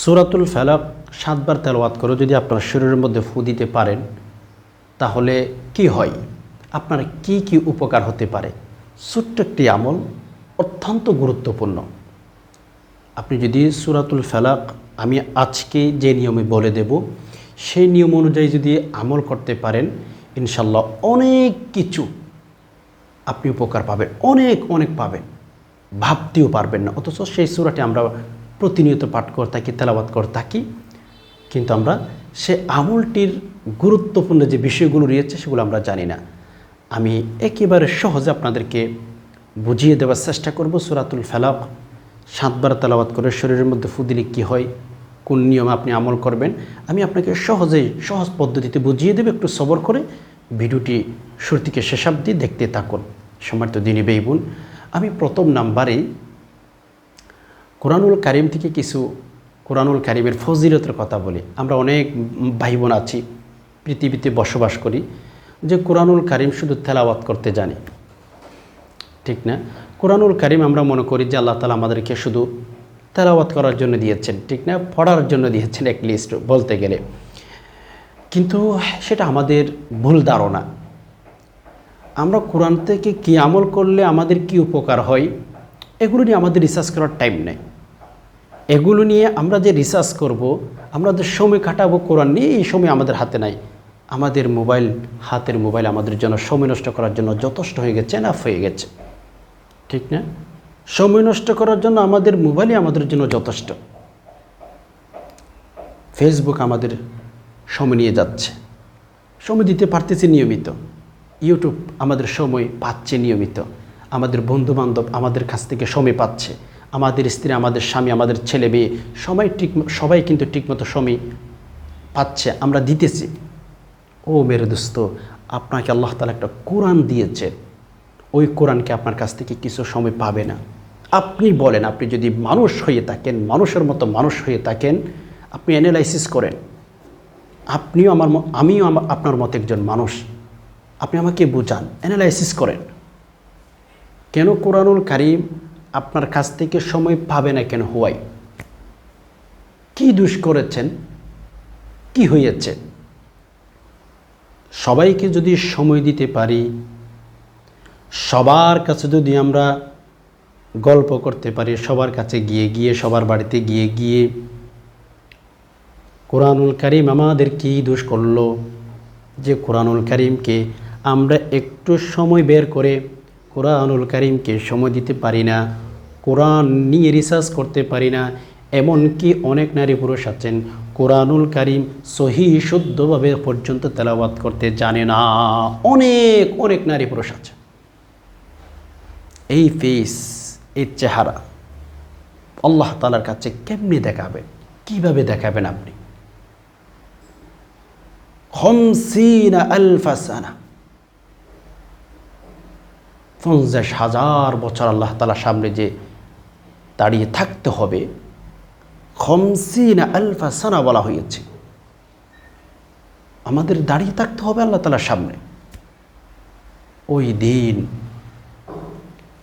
সুরাতুল ফালাক সাতবার তেলাওয়াত করে, যদি আপনার শরীরের মধ্যে ফু দিতে পারেন, তাহলে কি হয়? আপনার কি কি উপকার হতে পারে? ছোট্ট একটি আমল অত্যন্ত গুরুত্বপূর্ণ। আপনি যদি সুরাতুল ফালাক আমি আজকে যে নিয়মে বলে দেব, সেই নিয়ম অনুযায়ী যদি আমল করতে পারেন ইনশাল্লাহ অনেক কিছু আপনি উপকার পাবেন, অনেক অনেক পাবেন। ভাবতেও পারবেন না। অথচ সেই সুরাটি আমরা প্রতিনিয়ত পাঠ করে থাকি তেলাবাদ করে থাকি কিন্তু আমরা সে আমলটির গুরুত্বপূর্ণ যে বিষয়গুলো রয়েছে, সেগুলো আমরা জানি না। আমি একেবারে সহজে আপনাদেরকে বুঝিয়ে দেওয়ার চেষ্টা করব। সুরাতুল ফালাক, সাতবার তেলাবাদ করে শরীরের মধ্যে ফুদিলে কী হয়, কোন নিয়মে আপনি আমল করবেন, আমি আপনাকে সহজেই, সহজ পদ্ধতিতে বুঝিয়ে দেবো। একটু সবর করে ভিডিওটি শুরু থেকে শেষাব্দি দেখতে থাকুন। সম্মানিত দিনী বেইবুন আমি প্রথম নাম্বারেই কোরআনুল কারিম থেকে কিছু কোরআনুল কারিমের ফজিলতের কথা বলি। আমরা অনেক ভাই বোন আছি, পৃথিবীতে বসবাস করি, যে কোরআনুল কারিম শুধু তেলাওয়াত করতে জানি। ঠিক না? কোরআনুল কারিম আমরা মনে করি যে আল্লাহ তালা আমাদেরকে শুধু তেলাওয়াত করার জন্য দিয়েছেন, ঠিক না? পড়ার জন্য দিয়েছেন এক লিস্ট বলতে গেলে। কিন্তু সেটা আমাদের ভুল ধারণা। আমরা কোরআন থেকে কী আমল করলে আমাদের কি উপকার হয়, এগুলো নিয়ে আমাদের রিসার্চ করার টাইম নেই। এগুলো নিয়ে আমরা যে রিসার্চ করব, আমরা যে সময় কাটাবো কোরআন নিয়ে, এই সময় আমাদের হাতে নাই। আমাদের মোবাইল হাতের মোবাইল আমাদের জন্য সময় নষ্ট করার জন্য যথেষ্ট হয়ে গেছে এনাফ হয়ে গেছে। ঠিক না? সময় নষ্ট করার জন্য আমাদের মোবাইলই আমাদের জন্য যথেষ্ট। ফেসবুক আমাদের সময় নিয়ে যাচ্ছে। সময় দিতে পারতেছি নিয়মিত। ইউটিউব আমাদের সময় পাচ্ছে নিয়মিত। আমাদের বন্ধু বান্ধব আমাদের কাছ থেকে সময় পাচ্ছে। আমাদের স্ত্রী, আমাদের স্বামী, আমাদের ছেলে মেয়ে, সবাই ঠিক সবাই কিন্তু ঠিকমতো সময় পাচ্ছে, আমরা দিতেছি। ও মেরে দোস্ত, আপনাকে আল্লাহ তালা একটা কোরআন দিয়েছে। ওই কোরআনকে আপনার কাছ থেকে কিছু সময় পাবে না। আপনি বলেন, আপনি যদি মানুষ হয়ে থাকেন, মানুষের মতো মানুষ হয়ে থাকেন, আপনি অ্যানালাইসিস করেন। আপনিও আমার আমিও আপনার মতো একজন মানুষ। আপনি আমাকে বোঝান অ্যানালাইসিস করেন। কেন কোরআনুল কারিম আপনার কাছ থেকে সময় পাবে না কেন হওয়াই কি দুষ করেছেন? কি হয়েছে? সবাইকে যদি সময় দিতে পারি, সবার কাছে যদি আমরা গল্প করতে পারি, সবার কাছে গিয়ে গিয়ে, সবার বাড়িতে গিয়ে গিয়ে, কোরআনুল কারিম আমাদের কি দোষ করল? যে কোরআনুল কারিমকে আমরা একটু সময় বের করে কোরআনুল করিমকে সময় দিতে পারি না, কোরআন নিয়ে রিসার্চ করতে পারি না, এমনকি অনেক নারী পুরুষ আছেন, কোরআনুল কারিম সহি শুদ্ধভাবে পর্যন্ত তেলাবাদ করতে জানে না। অনেক অনেক নারী পুরুষ আছে। এই ফেস এই চেহারা, আল্লাহ তালার কাছে কেমনি দেখাবেন? কীভাবে দেখাবেন আপনি? খমসিনা আলফাসানা পঞ্চাশ হাজার বছর আল্লাহ তালার সামনে যে দাঁড়িয়ে থাকতে হবে, খমসিনা আলফাসানা বলা হয়েছে। আমাদের দাঁড়িয়ে থাকতে হবে আল্লাহ তালার সামনে। ওই দিন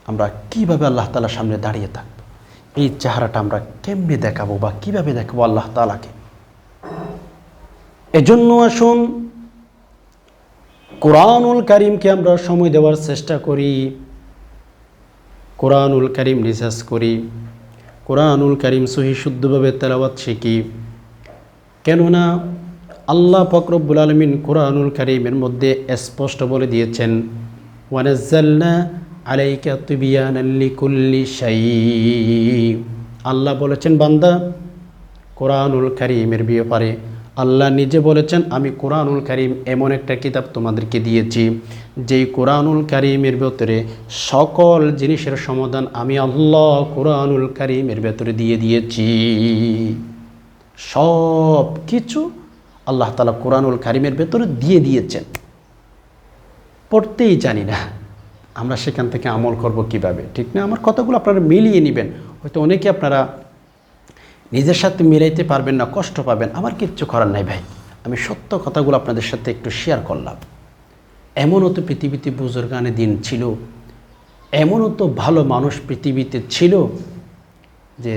আমরা কীভাবে আল্লাহ তালার সামনে দাঁড়িয়ে থাকব? এই চেহারাটা আমরা কেমনে দেখাবো বা কীভাবে দেখাবো আল্লাহ তালাকে এজন্য আসুন কোরআনুল করিমকে আমরা সময় দেওয়ার চেষ্টা করি। কোরআনুল করিম রিসার্চ করি। কোরআনুল করিম সহি শুদ্ধভাবে তেলাওয়াত শিখি। কেননা আল্লাহ ফকরব্বুল আলমিন কোরআনুল করিমের মধ্যে স্পষ্ট বলে দিয়েছেন, ওয়ানাজ্জালনা আলাইকা তুবিয়ানাল লিকুল্লি শাই আল্লাহ বলেছেন, বান্দা, কোরআনুল কারিমের ব্যাপারে আল্লাহ নিজে বলেছেন, আমি কোরআনুল কারিম এমন একটা কিতাব তোমাদেরকে দিয়েছি, যেই কোরআনুল কারিমের ভেতরে সকল জিনিসের সমাধান আমি আল্লাহ কোরআনুল কারিমের ভেতরে দিয়ে দিয়েছি। সব কিছু আল্লাহ তালা কোরআনুল কারিমের ভেতরে দিয়ে দিয়েছেন। পড়তেই জানি না, আমরা সেখান থেকে আমল করব কীভাবে? ঠিক না? আমার কথাগুলো আপনারা মিলিয়ে নেবেন। হয়তো অনেকে আপনারা নিজের সাথে মিলাইতে পারবেন না, কষ্ট পাবেন, আমার কিচ্ছু করার নাই ভাই। আমি সত্য কথাগুলো আপনাদের সাথে একটু শেয়ার করলাম। এমনও তো পৃথিবীতে বুজুর্গানে দিন ছিল, এমনও তো ভালো মানুষ পৃথিবীতে ছিল যে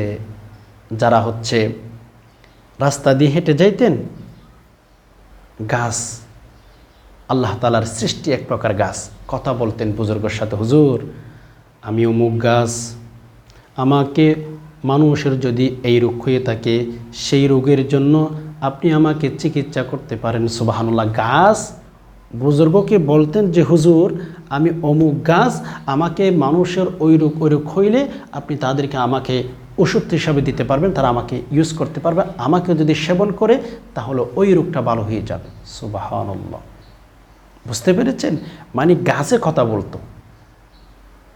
যারা হচ্ছে রাস্তা দিয়ে হেঁটে যাইতেন, গাছ, আল্লাহ তালার সৃষ্টি এক প্রকার গাছ। কথা বলতেন বুজুর্গর সাথে, হুজুর আমি অমুক গাছ, আমাকে মানুষের যদি এই রোগ হয়ে থাকে, সেই রোগের জন্য আপনি আমাকে চিকিৎসা করতে পারেন, সুবাহানুল্লাহ। গাছ, বুজুর্গকে বলতেন যে, হুজুর, আমি অমুক গাছ, আমাকে মানুষের ওই রোগ ওই রোগ হইলে আপনি তাদেরকে আমাকে ওষুধ হিসাবে দিতে পারবেন, তারা আমাকে ইউজ করতে পারবে। আমাকে যদি সেবন করে, তাহলে ওই রোগটা ভালো হয়ে যাবে। সুবাহানুল্লাহ। বুঝতে পেরেছেন? মানে গাছে কথা বলতো।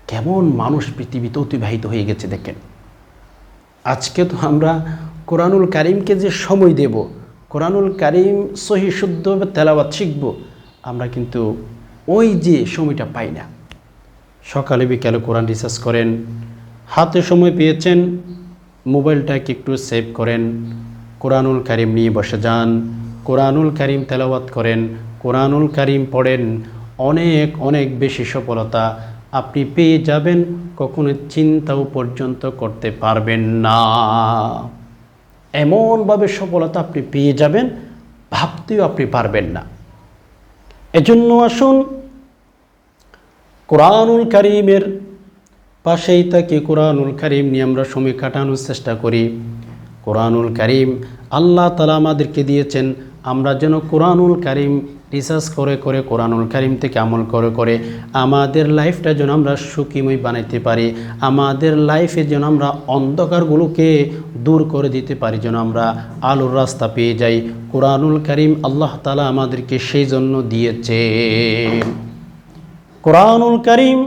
কেমন মানুষ পৃথিবীতে অতিবাহিত হয়ে গেছে, দেখেন। আজকে তো আমরা কোরআনুল কারিমকে যে সময় দেব, কোরআনুল কারিম সহি শুদ্ধভাবে তেলাওয়াত শিখব, আমরা কিন্তু ওই যে সময়টা পাই না। সকালে বিকালে কোরআন রিসার্চ করেন, হাতে সময় পেয়েছেন, মোবাইলটাকে একটু সেভ করেন, কোরআনুল কারিম নিয়ে বসে যান, কোরআনুল কারিম তেলাওয়াত করেন, কোরআনুল কারিম পড়েন, অনেক অনেক বেশি সফলতা আপনি পেয়ে যাবেন, কখনো চিন্তাও পর্যন্ত করতে পারবেন না। এমনভাবে সফলতা আপনি পেয়ে যাবেন, ভাবতেও আপনি পারবেন না। এজন্য আসুন, কোরআনুল কারিমের পাশেই তাকে কোরআনুল কারিম নিয়ে আমরা সময় কাটানোর চেষ্টা করি। কোরআনুল কারিম, আল্লাহ তালা আমাদেরকে দিয়েছেন, আমরা যেন কোরআনুল কারিম রিসার্চ করে করে, কোরআনুল কারিম থেকে আমল করে করে আমাদের লাইফটা যেন আমরা সুখীময় বানাইতে পারি, আমাদের লাইফে যেন আমরা অন্ধকারগুলোকে দূর করে দিতে পারি, যেন আমরা আলোর রাস্তা পেয়ে যাই। কোরআনুল কারিম আল্লাহ তালা আমাদেরকে সেই জন্য দিয়েছে। কোরআনুল কারিম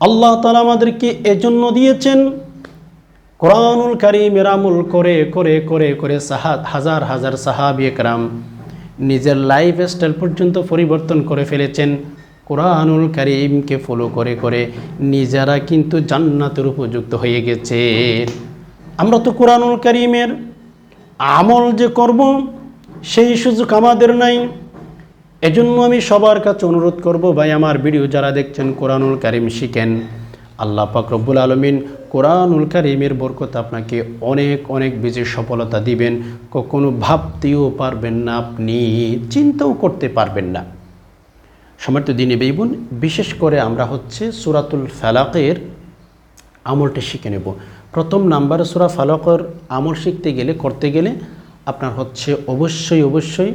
আল্লাহ তালা আমাদেরকে এজন্য দিয়েছেন। কোরআনুল কারিমের আমল করে করে করে করে সাহা হাজার হাজার সাহাবি একরাম নিজের লাইফ স্টাইল পর্যন্ত পরিবর্তন করে ফেলেছেন। কোরআনুল কারিমকে ফলো করে করে নিজেরা কিন্তু জান্নাতের উপযুক্ত হয়ে গেছে। আমরা তো কোরআনুল কারিমের আমল যে করব, সেই সুযোগ আমাদের নাই। এজন্য আমি সবার কাছে অনুরোধ করব, ভাই, আমার ভিডিও যারা দেখছেন কোরআনুল কারিম শিখেন, আল্লাহ পাক রব্বুল আলমিন কোরআনুল কারিমের বরকত আপনাকে অনেক অনেক বেশি সফলতা দিবেন। কখনো ভাবতেও পারবেন না আপনি, চিন্তাও করতে পারবেন না। সমর্থ দিনে বেইবুন, বিশেষ করে আমরা হচ্ছে সুরাতুল ফালাকের আমলটা শিখে নেব। প্রথম নাম্বারে সুরা ফালাকের আমল শিখতে গেলে, করতে গেলে আপনার হচ্ছে অবশ্যই অবশ্যই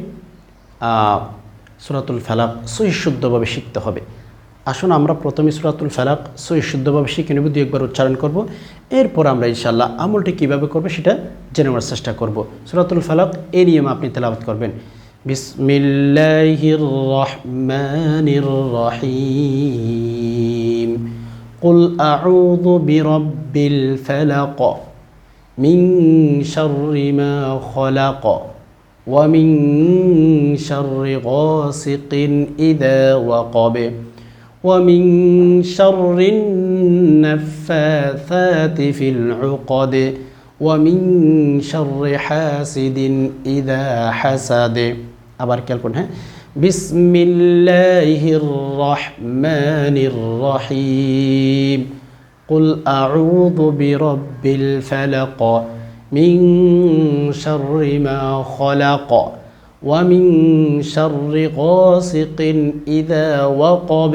সুরাতুল ফালাক সহিশুদ্ধভাবে শিখতে হবে। আসুন আমরা প্রথমে সুরাতুল ফালাক সহিশুদ্ধভাবে শিখে নেব দু একবার উচ্চারণ করব এরপর আমরা ইনশাল্লাহ আমলটি কীভাবে করবে সেটা জেনে নেওয়ার চেষ্টা করব সুরাতুল ফালাক এই নিয়ম আপনি তেলাওয়াত করবেন বিসমিল্লাহির রহমানির রহিম قل أعوذ برب الفلق من شر ما خلق ومن شر غاسق إذا وقب ومن شر النفاثات في العقد ومن شر حاسد إذا حسد আবার খেয়াল করুন হ্যাঁ بسم الله الرحمن الرحيم قل أعوذ برب الفلق من شر ما خلق ومن شر غاسق إذا وقب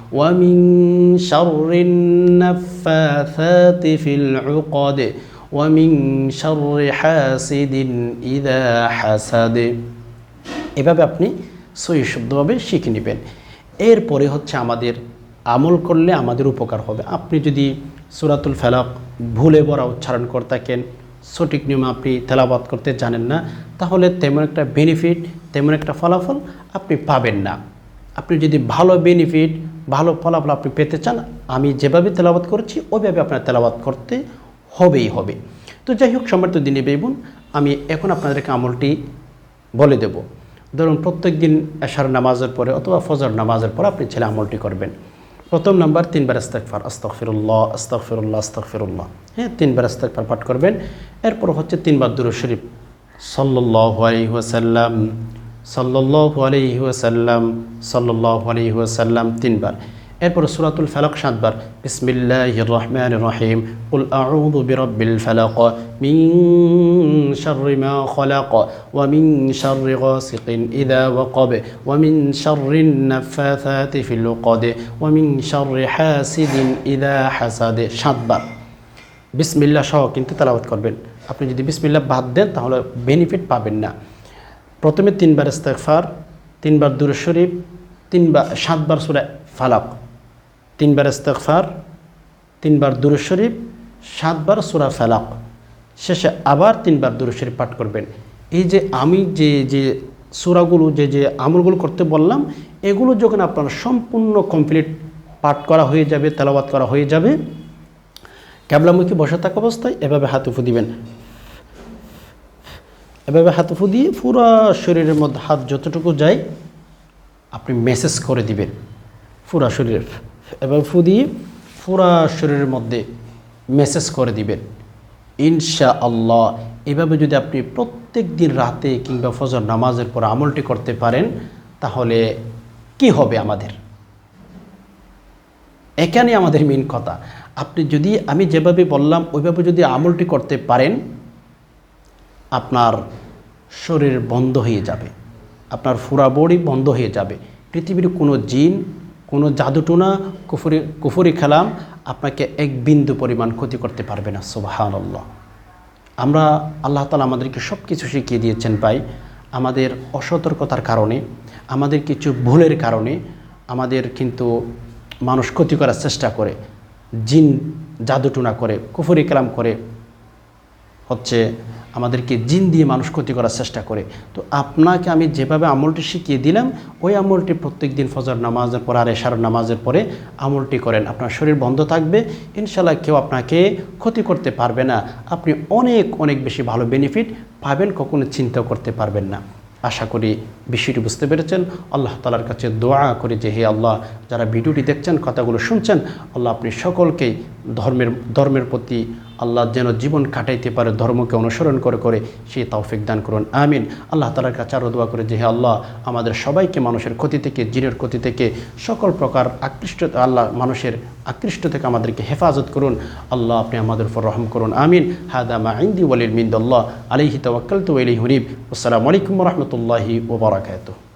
ومن شر النفاثات في العقد ومن شر حاسد إذا حسد এভাবে আপনি সহি শুদ্ধভাবে শিখে নেবেন এরপরে হচ্ছে আমাদের আমল করলে আমাদের উপকার হবে আপনি যদি সুরাতুল ফেলাক ভুলে বড়া উচ্চারণ করে থাকেন সঠিক নিয়মে আপনি তেলাবাদ করতে জানেন না তাহলে তেমন একটা বেনিফিট তেমন একটা ফলাফল আপনি পাবেন না আপনি যদি ভালো বেনিফিট ভালো ফলাফল আপনি পেতে চান, আমি যেভাবে তেলাবাদ করেছি, ওইভাবে আপনার তেলাবাদ করতে হবেই হবে। তো যাই হোক, সম্মানিত দিনে বেবুন আমি এখন আপনাদেরকে আমলটি বলে দেব। ধরুন, প্রত্যেক দিন এশার নামাজের পরে অথবা ফজর নামাজের পরে আপনি ছেলে আমলটি করবেন। প্রথম নাম্বার, তিনবার ইস্তেকফার আস্তফিরুল্লাহ আস্তফিরুল্লাহ আস্তফিরুল্লাহ হ্যাঁ তিনবার ইস্তেকফার পাঠ করবেন। এরপর হচ্ছে তিনবার দুরু শরীফ। সাল্লাহ আলহিহাসাল্লাম সাল্লাহ আলহিহাসাল্লাম সাল্লাহ আলহিহাসাল্লাম তিনবার। এরপর সুরাতুল ফালাক সাতবার। বিসমিল্লাহ রহমান রহিম। কুল আউযু বিরাব্বিল ফালাক মিন শাররি মা খলাক ওয়া মিন শাররি গাসিকিন ইযা ওয়াকাব ওয়া মিন শাররিন নাফাথাতি ফিল উকাদ ওয়া মিন শাররি হাসিদিন ইযা হাসাদ। সাতবার। বিসমিল্লাহ সহ কিন্তু তেলাওয়াত করবেন। আপনি যদি বিসমিল্লাহ বাদ দেন তাহলে বেনিফিট পাবেন না। প্রথমে তিনবার ইস্তেগফার, তিনবার দুরূদ শরীফ, তিনবার, সাতবার সূরা ফালাক। তিনবার ইস্তেগফার, তিনবার দুরূদ শরীফ, সাতবার সূরা ফালাক। শেষে আবার তিনবার দুরূদ শরীফ পাঠ করবেন। এই যে আমি যে যে সূরাগুলো, যে যে আমলগুলো করতে বললাম, এগুলো যখন আপনার সম্পূর্ণ কমপ্লিট পাঠ করা হয়ে যাবে, তেলাওয়াত করা হয়ে যাবে, ক্যাবলামুখী বসে থাকা অবস্থায় এভাবে হাত উফু দিবেন। এভাবে হাত উফু দিয়ে পুরো শরীরের মধ্যে হাত যতটুকু যায়, আপনি মেসেজ করে দিবেন। পুরা শরীরের। এভাবে ফু দিয়ে পুরা শরীরের মধ্যে মেসেজ করে দিবেন। ইনশা আল্লাহ এভাবে যদি আপনি প্রত্যেক দিন রাতে কিংবা ফজর নামাজের পর আমলটি করতে পারেন, তাহলে কি হবে আমাদের? এখানে আমাদের মেন কথা। আপনি যদি, আমি যেভাবে বললাম, ওইভাবে যদি আমলটি করতে পারেন, আপনার শরীর বন্ধ হয়ে যাবে। আপনার ফুরা বড়ি বন্ধ হয়ে যাবে। পৃথিবীর কোনো জিন, কোনো জাদুটোনা, কুফুরি কুফুরি খেলাম আপনাকে এক বিন্দু পরিমাণ ক্ষতি করতে পারবে না সুবাহান আল্লাহ আমরা আল্লাহ তালা আমাদেরকে সব কিছু শিখিয়ে দিয়েছেন ভাই। আমাদের অসতর্কতার কারণে, আমাদের কিছু ভুলের কারণে, আমাদের কিন্তু মানুষ ক্ষতি করার চেষ্টা করে, জিন জাদুটুনা করে, কুফুরি কালাম করে হচ্ছে আমাদেরকে জিন দিয়ে মানুষ ক্ষতি করার চেষ্টা করে। তো আপনাকে আমি যেভাবে আমলটি শিখিয়ে দিলাম, ওই আমলটি প্রত্যেক দিন ফজর নামাজের পর আর এশার নামাজের পরে আমলটি করেন। আপনার শরীর বন্ধ থাকবে ইনশাল্লাহ কেউ আপনাকে ক্ষতি করতে পারবে না। আপনি অনেক অনেক বেশি ভালো বেনিফিট পাবেন, কখনো চিন্তাও করতে পারবেন না। আশা করি বিষয়টি বুঝতে পেরেছেন। আল্লাহ তালার কাছে দোয়া করি যে, হে আল্লাহ, যারা ভিডিওটি দেখছেন, কথাগুলো শুনছেন, আল্লাহ আপনি সকলকেই ধর্মের ধর্মের প্রতি আল্লাহ যেন জীবন কাটাইতে পারে, ধর্মকে অনুসরণ করে করে সেই তৌফিক দান করুন। আমিন। আল্লাহ তালার কাছে আরও দোয়া করে যে, হে আল্লাহ, আমাদের সবাইকে মানুষের ক্ষতি থেকে, জিনের ক্ষতি থেকে সকল প্রকার আকৃষ্ট, আল্লাহ, মানুষের আকৃষ্ট থেকে আমাদেরকে হেফাজত করুন। আল্লাহ আপনি আমাদের উপর রহম করুন। আমিন। হাদা মা আইন্দি ওয়ালিল মিন্দ আল্লাহ আলিহি তওয়াক্কাল তু আলি হরিব আসসালামু আলাইকুম রহমতুল্লাহি ওবরাকাতুহ